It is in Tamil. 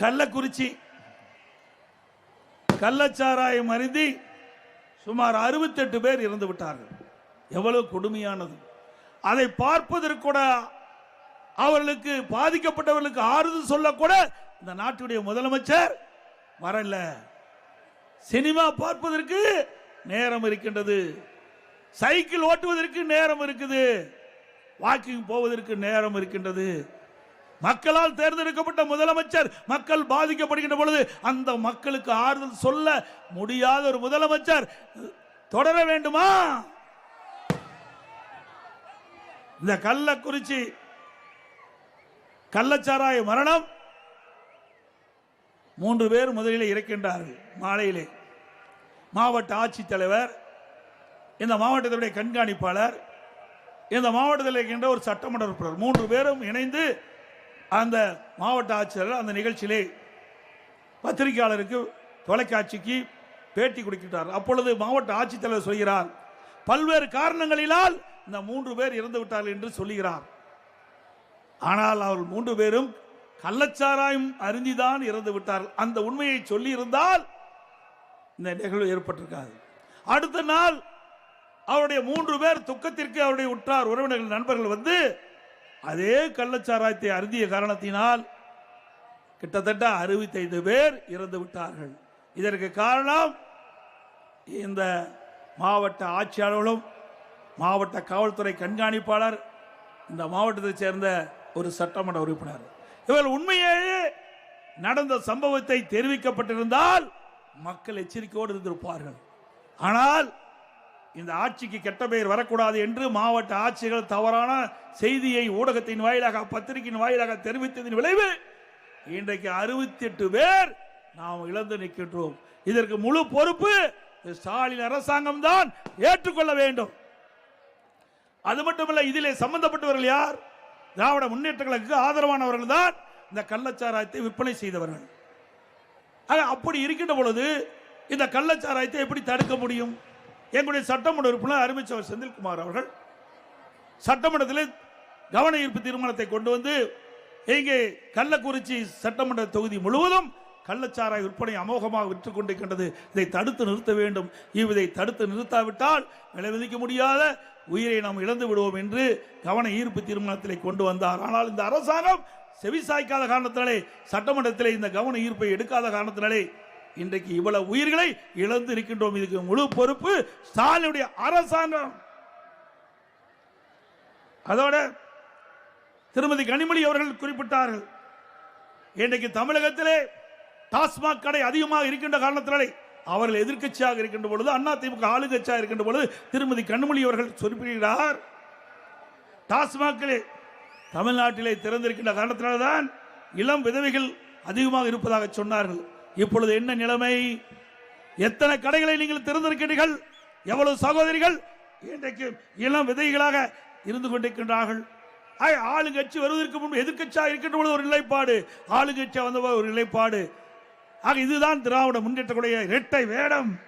கள்ளக்குறிச்சி கள்ளச்சாராயம் அருந்தி சுமார் அறுபத்தெட்டு பேர் இறந்து விட்டார்கள். எவ்வளவு கொடுமையானது. அதை பார்ப்பதற்கு கூட அவர்களுக்கு பாதிக்கப்பட்டவர்களுக்கு ஆறுதல் சொல்லக்கூட இந்த நாட்டுடைய முதலமைச்சர் வரல. சினிமா பார்ப்பதற்கு நேரம் இருக்கின்றது. சைக்கிள் ஓட்டுவதற்கு நேரம் இருக்குது. வாக்கிங் போவதற்கு நேரம் இருக்கின்றது. மக்களால் தேர்ந்தெடுக்கப்பட்ட முதலமைச்சர் மக்கள் பாதிக்கப்படுகின்ற பொழுது அந்த மக்களுக்கு ஆறுதல் சொல்ல முடியாத ஒரு முதலமைச்சர் தொடர வேண்டுமா? இந்த கள்ளக்குறிச்சி கள்ளச்சாராய மரணம் மூன்று பேர் முதலில் இருக்கின்றார்கள் மாலையிலே. மாவட்ட ஆட்சித்தலைவர் இந்த மாவட்டத்தினுடைய கண்காணிப்பாளர் இந்த மாவட்டத்தில் இருக்கின்ற ஒரு சட்டமன்ற உறுப்பினர் மூன்று பேரும் இணைந்து அந்த மாவட்ட ஆட்சியர் அந்த நிகழ்ச்சியிலே பத்திரிகையாளருக்கு தொலைக்காட்சிக்கு பேட்டி கொடுக்கின்றார் அப்பொழுது மாவட்ட ஆட்சித்தலைவர் சொல்கிறார் பல்வேறு காரணங்களினால் இந்த மூன்று பேர் இறந்து விட்டார்கள் என்று சொல்லுகிறார். ஆனால் அவர்கள் மூன்று பேரும் கள்ளச்சாராயம் அருந்திதான் இறந்து விட்டார்கள். அந்த உண்மையை சொல்லி இருந்தால் இந்த நிகழ்வு ஏற்பட்டிருக்காது. அடுத்த நாள் அவருடைய மூன்று பேர் துக்கத்திற்கு அவருடைய உற்றார் உறவினர்கள் நண்பர்கள் வந்து அதே கள்ளச்சாராயத்தை அருந்திய காரணத்தினால் கிட்டத்தட்ட அறுபத்தைந்து பேர் இறந்து விட்டார்கள். இதற்கு காரணம் இந்த மாவட்ட ஆட்சியாளர்களும் மாவட்ட காவல்துறை கண்காணிப்பாளர் இந்த மாவட்டத்தைச் சேர்ந்த ஒரு சட்டமன்ற உறுப்பினர். இவர் உண்மையிலேயே நடந்த சம்பவத்தை தெரிவிக்கப்பட்டிருந்தால் மக்கள் எச்சரிக்கையோடு இருந்திருப்பார்கள். ஆனால் இந்த ஆட்சிக்கு கெட்ட பெயர் வரக்கூடாது என்று மாவட்ட ஆட்சிகள் தவறான செய்தியை ஊடகத்தின் வாயிலாக பத்திரிகையின் வாயிலாக தெரிவித்ததின் விளைவு இன்றைக்கு அறுபத்தி எட்டு பேர் நாம் இழந்து நிற்கின்றோம். இதற்கு முழு பொறுப்பு ஸ்டாலின் அரசாங்கம் தான் ஏற்றுக்கொள்ள வேண்டும். அது மட்டுமல்ல இதிலே சம்பந்தப்பட்டவர்கள் யார்? திராவிட முன்னேற்றங்களுக்கு ஆதரவானவர்கள் தான் இந்த கள்ளச்சாராயத்தை விற்பனை செய்தவர்கள். அப்படி இருக்கின்ற பொழுது இந்த கள்ளச்சாராயத்தை எப்படி தடுக்க முடியும்? எங்களுடைய சட்டமன்ற உறுப்பினர் அருமைச்சவர் செந்தில்குமார் அவர்கள் சட்டமன்றத்தில் கவன ஈர்ப்பு தீர்மானத்தை கொண்டு வந்து இங்கே கள்ளக்குறிச்சி சட்டமன்ற தொகுதி முழுவதும் கள்ளச்சாராய விற்பனை அமோகமாக விற்று கொண்டிருக்கின்றது. இதை தடுத்து நிறுத்த வேண்டும். இதை தடுத்து நிறுத்தாவிட்டால் விளைவிக்க விதிக்க முடியாத உயிரை நாம் இழந்து விடுவோம் என்று கவன ஈர்ப்பு தீர்மானத்திலே கொண்டு வந்தார். ஆனால் இந்த அரசாங்கம் செவிசாய்க்காத காரணத்தினாலே சட்டமன்றத்திலே இந்த கவன ஈர்ப்பை எடுக்காத காரணத்தினாலே இன்றைக்கு இவ்வளவு உயிர்களை இழந்து இருக்கின்றோம் இதுக்கு முழு பொறுப்பு ஸ்டாலினுடைய அரசாங்கம். அதோட திருமதி கனிமொழி அவர்கள் குறிப்பிட்டார்கள். இன்றைக்கு தமிழகத்திலே டாஸ்மாக் கடை அதிகமாக இருக்கின்ற காரணத்தினாலே அவர்கள் எதிர்க்கட்சியாக இருக்கின்ற பொழுது அண்ணா திமுக ஆளுங்கட்சியாக இருக்கின்ற பொழுது திருமதி கண்மொழி அவர்கள் குறிப்பிடுகிறார். டாஸ்மாகிலே தமிழ்நாட்டிலே திறந்திருக்கின்ற காரணத்தினால்தான் இளம் விதவைகள் அதிகமாக இருப்பதாக சொன்னார்கள். இப்பொழுது என்ன நிலைமை? எத்தனை கடைகளை நீங்கள் திறந்திருக்கிறீர்கள்? எவ்வளவு சகோதரிகள்? இன்றைக்கு இளம் விதைகளாக இருந்து கொண்டிருக்கின்றார்கள். ஆளுங்கட்சி வருவதற்கு முன்பு எதிர்கட்சியாக இருக்கின்ற பொழுது ஒரு நிலைப்பாடு. ஆளுங்கட்சியாக வந்த ஒரு நிலைப்பாடு. ஆக இதுதான் திராவிட முன்னேற்றக்கூடிய இரட்டை வேடம்.